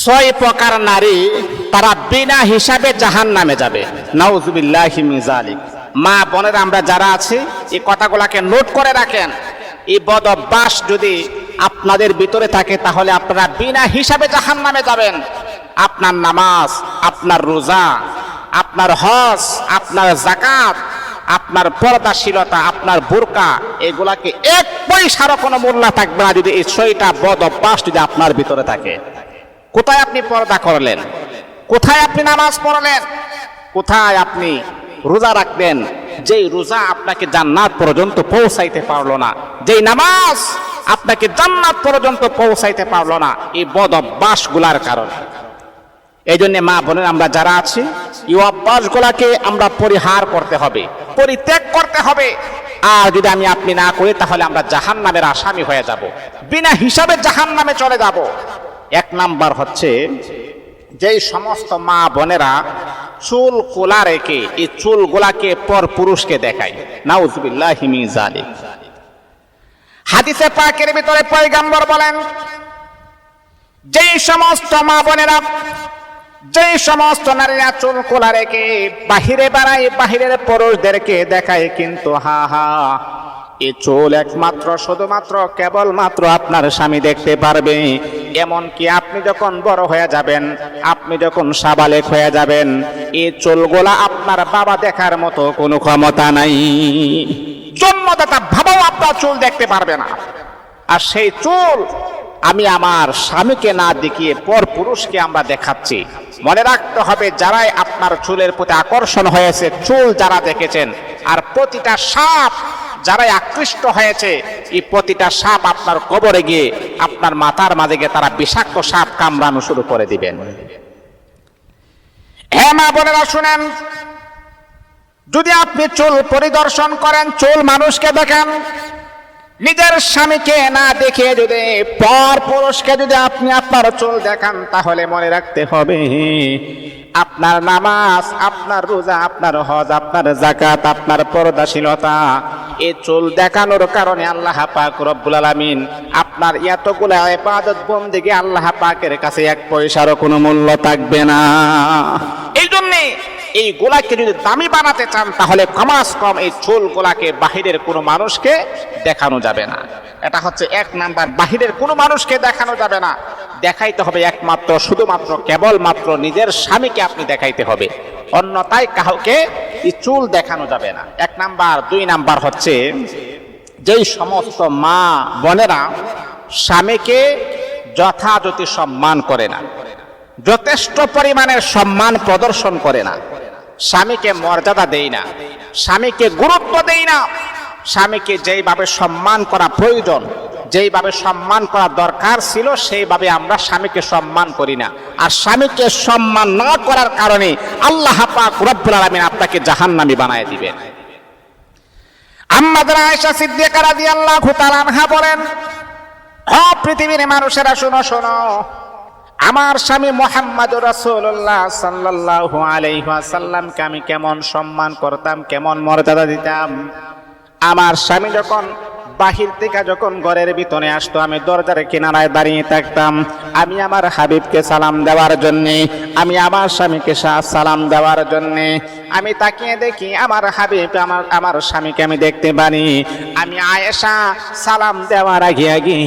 ছয় প্রকার নারী তারা বিনা হিসাবে জাহান নামে যাবে। নাউজুবিল্লাহি জালিক মা বোনের, আমরা যারা আছি, এই কথাগুলাকে নোট করে রাখেন। এই বদ অভ্যাস যদি আপনাদের ভিতরে থাকে, তাহলে আপনারা বিনা হিসাবে জাহান নামে যাবেন। আপনার নামাজ, আপনার রোজা, আপনার হজ, আপনার জাকাত আপনার পর্দাশীলতা, আপনার বোরকা, এগুলাকে এক পয়সারও কোনো মূল্য থাকবে না যদি এই ছয়টা বদ অভ্যাস যদি আপনার ভিতরে থাকে। কোথায় আপনি পর্দা করলেন? কোথায় আপনি নামাজ পড়লেন? কোথায় আপনি রোজা রাখবেন? যেই রোজা আপনাকে জান্নাত পর্যন্ত পৌঁছাইতে পারল না। যেই নামাজ আপনাকে জান্নাত পর্যন্ত পৌঁছাইতে পারল না, এই বদ অভ্যাসগুলার কারণে। এই জন্য মা বোনের আমরা যারা আছি, এই অভ্যাসগুলাকে আমরা পরিহার করতে হবে, পরিত্যাগ করতে হবে। আর যদি আমি আপনি না করি, তাহলে আমরা জাহান নামের আসামি হয়ে যাব। বিনা হিসাবে জাহান নামে চলে যাব। এক নাম্বার হচ্ছে যেই সমস্ত মা বোনেরা চুল কোলা রেখে, এই চুলগুলাকে পর পুরুষকে দেখায়। নাউজুবিল্লাহ হিমি জালিক হাদিসে পাকের ভিতরে পয়গাম্বর বলেন, যেই সমস্ত মা বোনেরা যে সমস্ত নারীরা চুল কোলা রেখে বাহিরে বেড়ায়, বাহিরের পুরুষদেরকে দেখায় কিন্তু হা হা এ চুল একমাত্র, শুধুমাত্র, কেবলমাত্র আপনার স্বামী দেখতে পারবে। এমনকি আপনি যখন বড় হয়ে যাবেন, আপনি যখন সাবালেক হয়ে যাবেন এই চুলগুলা আপনার বাবা দেখার মতো কোনো ক্ষমতা নাই। জন্মদাতা ভাবাও আপনার চুল দেখতে পারবে না। আর সেই চুল আমি আমার স্বামীকে না দেখিয়ে পর পুরুষকে আমরা দেখাচ্ছি। মনে রাখতে হবে, যারাই আপনার চুলের প্রতি আকর্ষণ হয়েছে, চুল যারা দেখেছেন, আর প্রতিটা সাপ যারাই আকৃষ্ট হয়েছে, এই প্রতিটা সাপ আপনার কবরে গিয়ে আপনার মাথার মাঝে গিয়ে তারা বিষাক্ত সাপ কামড়ানো শুরু করে দিবেন। হ্যাঁ মা বোনেরা, শুনেন। যদি আপনি চুল পরিদর্শন করেন, চুল মানুষকে দেখেন নিজের স্বামীকে না দেখে যদি পর পুরুষকে যদি আপনি আপনার চুল দেখান, তাহলে মনে রাখতে হবে, আপনার নামাজ, আপনার রোজা, আপনার হজ, আপনার জাকাত আপনার পর্দাশীলতা এ চুল দেখানোর কারণে আল্লাহ পাক রব্বুল আলামিন আপনার এতগুলা ইবাদত বন্দেগী আল্লাহ পাকের কাছে এক পয়সারও কোনো মূল্য থাকবে না। এই গোলাকে যদি দামি বানাতে চান, তাহলে কমাস কম এই চুল গোলাকে বাহিরের কোনো মানুষকে দেখানো যাবে না। এটা হচ্ছে এক নাম্বার, বাহিরের কোনো মানুষকে দেখানো যাবে না। দেখাইতে হবে একমাত্র, শুধুমাত্র, কেবলমাত্র নিজের স্বামীকে আপনি দেখাইতে হবে। অন্যতায় কাউকে চুল দেখানো যাবে না। এক নাম্বার, দুই নাম্বার হচ্ছে, যেই সমস্ত মা বোনেরা স্বামীকে যথাযথ সম্মান করে না, যথেষ্ট পরিমাণের সম্মান প্রদর্শন করে না স্বামীকে মর্যাদা দেই না, স্বামীকে গুরুত্ব দেই না। স্বামীকে যেইভাবে সম্মান করা প্রয়োজন, যেইভাবে সম্মান করা দরকার ছিল, সেইভাবে আমরা স্বামীকে সম্মান করি না। আর স্বামীকে সম্মান না করার কারণে আল্লাহ পাক রব্বুল আলামিন আপনাকে জাহান্নামী বানায় দিবেন। আম্মাদের আয়েশা সিদ্দিকা রাদিয়াল্লাহু তাআলা আনহা বলেন, ও পৃথিবীর মানুষেরা, শোনো শোনো আমার স্বামী মোহাম্মদ রাসুল্লাহ সাল্লাহ আলাইহাসাল্লামকে আমি কেমন সম্মান করতাম, কেমন মর্যাদা দিতাম? আমার স্বামী যখন বাহির থেকে যখন ঘরের ভিতরে আসতো, আমি দরজার কিনারায় দাঁড়িয়ে থাকতাম। আমি আমার হাবিবকে সালাম দেওয়ার জন্যে, আমি আমার স্বামীকে সালাম দেওয়ার জন্যে, আমি তাকিয়ে দেখি আমার হাবিব আমার আমার স্বামীকে আমি দেখতে পারি। আমি আয়েশা সালাম দেওয়ার আগে আগে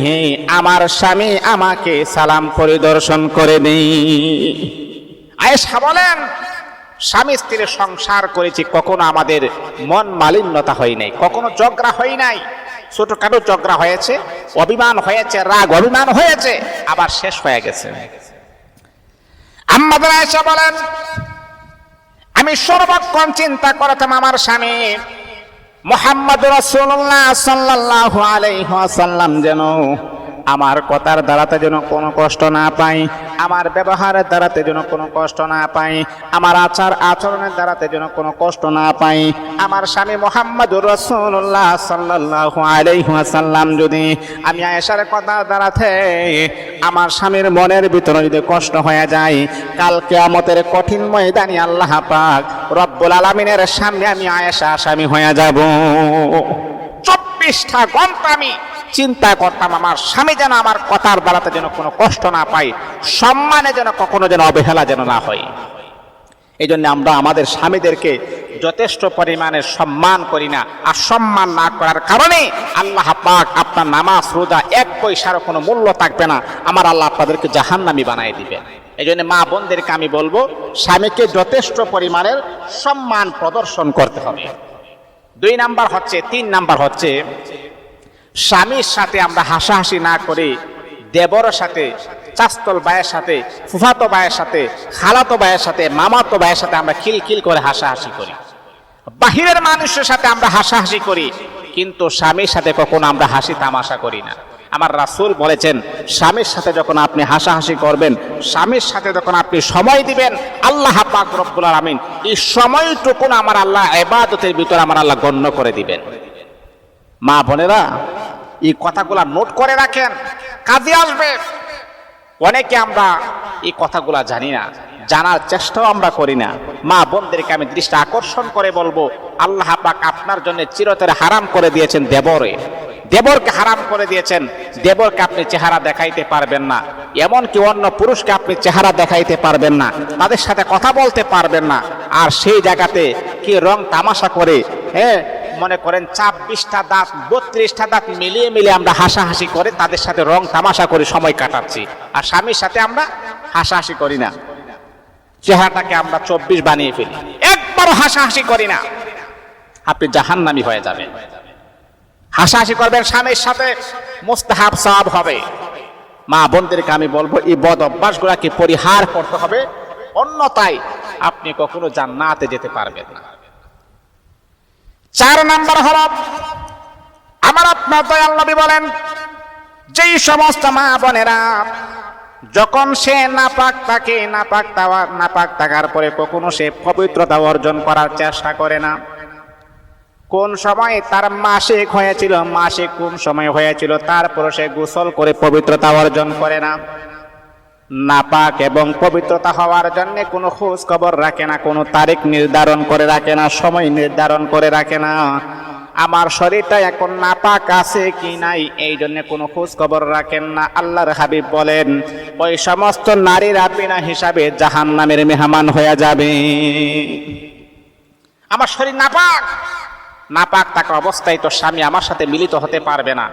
আমার স্বামী আমাকে সালাম পরিদর্শন করে নেই আয়েশা বলেন, স্বামী স্ত্রীর সংসার করেছি কখনো আমাদের মন মালিন্যতা হয় নাই, কখনো ঝগড়া হয় নাই। ছোটখাটো চক্রা হয়েছে, অভিমান হয়েছে, রাগ, অভিমান হয়েছে, আবার শেষ হয়ে গেছে। আম্মাদের এসে বলেন, আমি সর্বক্ষণ চিন্তা করতাম আমার স্বামী মোহাম্মদ রসুল্লাহ সাল্লাল্লাহু আলাইহি ওয়াসাল্লাম যেন আমার কথার দ্বারাতে যেন কোনো কষ্ট না পাই, আমার ব্যবহারের দ্বারাতে যেন কোনো কষ্ট না পাই, আমার আচার আচরণের দ্বারাতে যেন কোনো কষ্ট না পাই, আমার স্বামী মোহাম্মদ রসুল্লাহ সাল্লাল্লাহু আলাইহি ওয়াসাল্লাম যদি আমি আয়েশার কথার দ্বারাতে আমার স্বামীর মনের ভিতরে যদি কষ্ট হয়ে যায়, কাল কিয়ামতের কঠিন ময়দানে আল্লাহ পাক রব্বুল আলামিনের সামনে আমি আয়েশা স্বামী হয়ে যাব। ঘণ্টা আমি। চিন্তা করতাম আমার স্বামী যেন আমার কথার বেলাতে যেন কোনো কষ্ট না পাই সম্মানে যেন কখনো যেন অবহেলা যেন না হয়। এই জন্য আমরা আমাদের স্বামীদেরকে যথেষ্ট পরিমাণে সম্মান করি না। আর সম্মান না করার কারণে আল্লাহ পাক আপনার নামাজ, রোজা এক পয়সারও কোনো মূল্য থাকবে না। আমার আল্লাহ আপনাদেরকে জাহান্নামি বানাই দিবেন। এই জন্য মা বোনদেরকে আমি বলব, স্বামীকে যথেষ্ট পরিমাণের সম্মান প্রদর্শন করতে হবে। দুই নাম্বার হচ্ছে, তিন নাম্বার হচ্ছে, স্বামীর সাথে আমরা হাসাহাসি না করে, দেবর সাথে চাস্তল বায়ের সাথে, ফুফাতো বায়ের সাথে, খালাতো বায়ের সাথে, মামাতো বায়ের সাথে আমরা খিলখিল করে হাসাহাসি করি। বাহিরের মানুষের সাথে আমরা হাসাহাসি করি, কিন্তু স্বামীর সাথে কখনো আমরা হাসি তামাশা করি না। আমার রাসূল বলেছেন, স্বামীর সাথে যখন আপনি হাসাহাসি করবেন, স্বামীর সাথে যখন আপনি সময় দিবেন, আল্লাহ পাক রব্বুল আলামিন এই সময়টুকুন আমার আল্লাহ ইবাদতের ভিতর আমার আল্লাহ গণ্য করে দিবেন। মা বোনেরা, এই কথাগুলা নোট করে রাখেন, কাজে আসবে। অনেকে আমরা এই কথাগুলা জানি না, জানার চেষ্টাও আমরা করি না। মা বোনদেরকে আমি দৃষ্টি আকর্ষণ করে বলব, আল্লাহ পাক আপনার জন্য চিরতরে হারাম করে দিয়েছেন দেবরে। দেবরকে হারাম করে দিয়েছেন। দেবরকে আপনি চেহারা দেখাইতে পারবেন না। এমনকি অন্য পুরুষকে আপনি চেহারা দেখাইতে পারবেন না। তাদের সাথে কথা বলতে পারবেন না। আর সেই জায়গাতে কি রং তামাশা করে হ্যাঁ মনে করেন ছাব্বিশটা দাঁত, বত্রিশটা দাঁত মিলিয়ে মিলিয়ে আমরা হাসাহাসি করে তাদের সাথে রং তামাশা করে সময় কাটাচ্ছি। আর স্বামীর সাথে আমরা হাসাহাসি করি না। চেহারাটাকে আমরা চব্বিশ বানিয়ে ফেলি। একবারও হাসাহাসি করি না। আপনি জাহান্নামি হয়ে যাবেন। হাসাহাসি করবেন স্বামীর সাথে। মোস্তাহাব সব হবে। মা বোনদেরকে আমি বলব, এই বদ অভ্যাসগুলাকে পরিহার করতে হবে? অন্যতায় আপনি কখনো জান্নাতে যেতে পারবেন না। চার নাম্বার হল, আমার আপনার দয়াল নবী বলেন, যেই সমস্ত মা বোনেরা যখন সে নাপাক তাকে নাপাক তাওয়ার নাপাক থাকার পরে কখনো সে পবিত্রতা অর্জন করার চেষ্টা করে না। কোন সময় তার মাসিক হয়েছিল, মাসিক কোন সময় হয়েছিল তারপরে সে গোসল করে পবিত্রতা অর্জন করে না। নাপাক এবং পবিত্রতা হওয়ার জন্য কোনো খোঁজ খবর রাখে না, কোনো তারিখ নির্ধারণ করে রাখে না, সময় নির্ধারণ করে রাখে না। আমার শরীরটা এখন নাপাক আছে কি নাই, এই জন্য কোনো খোঁজ খবর রাখেন না। আল্লাহর হাবিব বলেন, ওই সমস্ত নারীরা বিনা হিসাবে জাহান নামের মেহমান হয়ে যাবে। আমার শরীর নাপাক। নাপাক থাকা অবস্থায় তো স্বামী আমার সাথে মিলিত হতে পারবে না।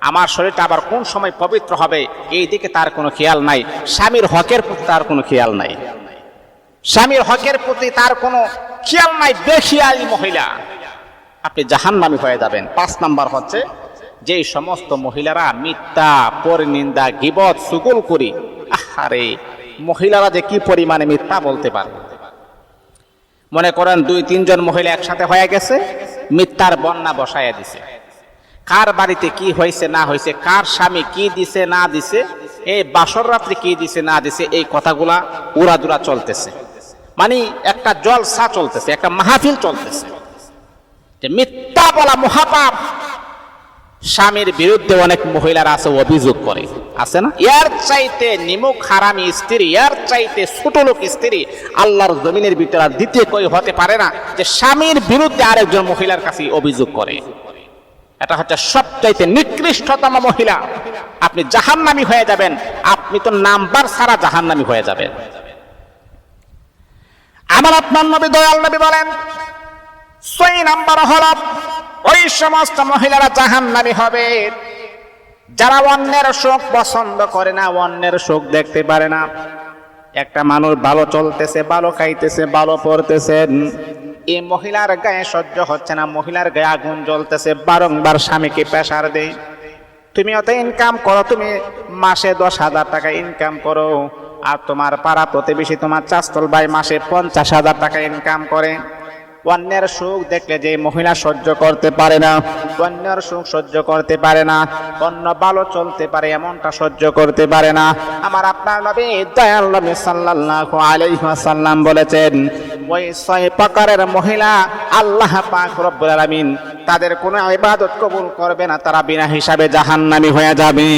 আমার শরীরটা আবার কোন সময় পবিত্র হবে, এই দিকে তার কোনো খেয়াল নাই। স্বামীর হকের প্রতি তার কোনো খেয়াল নাই। স্বামীর হকের প্রতি তার কোনো খেয়াল নাই, বেখিয়ালি মহিলা। আপনি জাহান্নামি হয়ে যাবেন। পাঁচ নাম্বার হচ্ছে যে সমস্ত মহিলারা মিথ্যা, পরিনিন্দা, গিবত, সুগুল করি, আহারে, মহিলারা যে কি পরিমাণে মিথ্যা বলতে পারে। মনে করেন দুই, তিনজন মহিলা একসাথে হয়ে গেছে মিথ্যার বন্যা বসাইয়া দিছে। কার বাড়িতে কি হয়েছে, না হয়েছে, কার স্বামী কি দিছে, না দিছে এই বাসর রাত্রি কি দিছে, না দিছে, এই কথাগুলা উড়াদুরা চলতেছে। মানে একটা জলসা চলতেছে, একটা মাহফিল চলতেছে। যে মিথ্যা বলা মহাপাপ। স্বামীর বিরুদ্ধে অনেক মহিলারা আছে, অভিযোগ করে। আছে না? এর চাইতে নিমুখ, হারামি স্ত্রী ইয়ার চাইতে ছোট লোক স্ত্রী আল্লাহর জমিনের ভিতরে আর দ্বিতীয় কই হতে পারে না যে স্বামীর বিরুদ্ধে আরেকজন মহিলার কাছে অভিযোগ করে। এটা হচ্ছে সবচাইতে নিকৃষ্টতম মহিলা। আপনি জাহান্নামি হয়ে যাবেন। আপনি তো নাম্বার ছাড়া জাহান্নামি হয়ে যাবেন। আমার আপনার নবী, দয়াল নবী বলেন ছয় নাম্বার হল ওই সমস্ত মহিলারা জাহান্নামি হবে। যারা অন্যের শোক পছন্দ করে না, অন্যের শোক দেখতে পারে না। একটা মানুষ ভালো চলতেছে, ভালো খাইতেছে, ভালো পড়তেছে। এই মহিলার গায়ে সহ্য হচ্ছে না, মহিলার গায়ে আগুন জ্বলতেছে, বারংবার স্বামীকে প্রেশার দেয়। তুমি অত ইনকাম করো, তুমি মাসে দশ হাজার টাকা ইনকাম করো, আর তোমার পাড়া প্রতিবেশী তোমার চাস্তল ভাই মাসে পঞ্চাশ হাজার টাকা ইনকাম করে। অন্যের সুখ দেখলে যে মহিলা সহ্য করতে পারে না, অন্যের সুখ সহ্য করতে পারে না, অন্য ভালো চলতে পারে, এমনটা সহ্য করতে পারে না। আমার আপনার নবী, দয়াল নবী সাল্লাল্লাহু আলাইহি ওয়াসাল্লাম বলেছেন, ওই ছয় প্রকারের মহিলা আল্লাহ পাক রব্বুল আলামিন, তাদের কোনো ইবাদত কবুল করবে না, তারা বিনা হিসাবে জাহান্নামী হয়ে যাবে।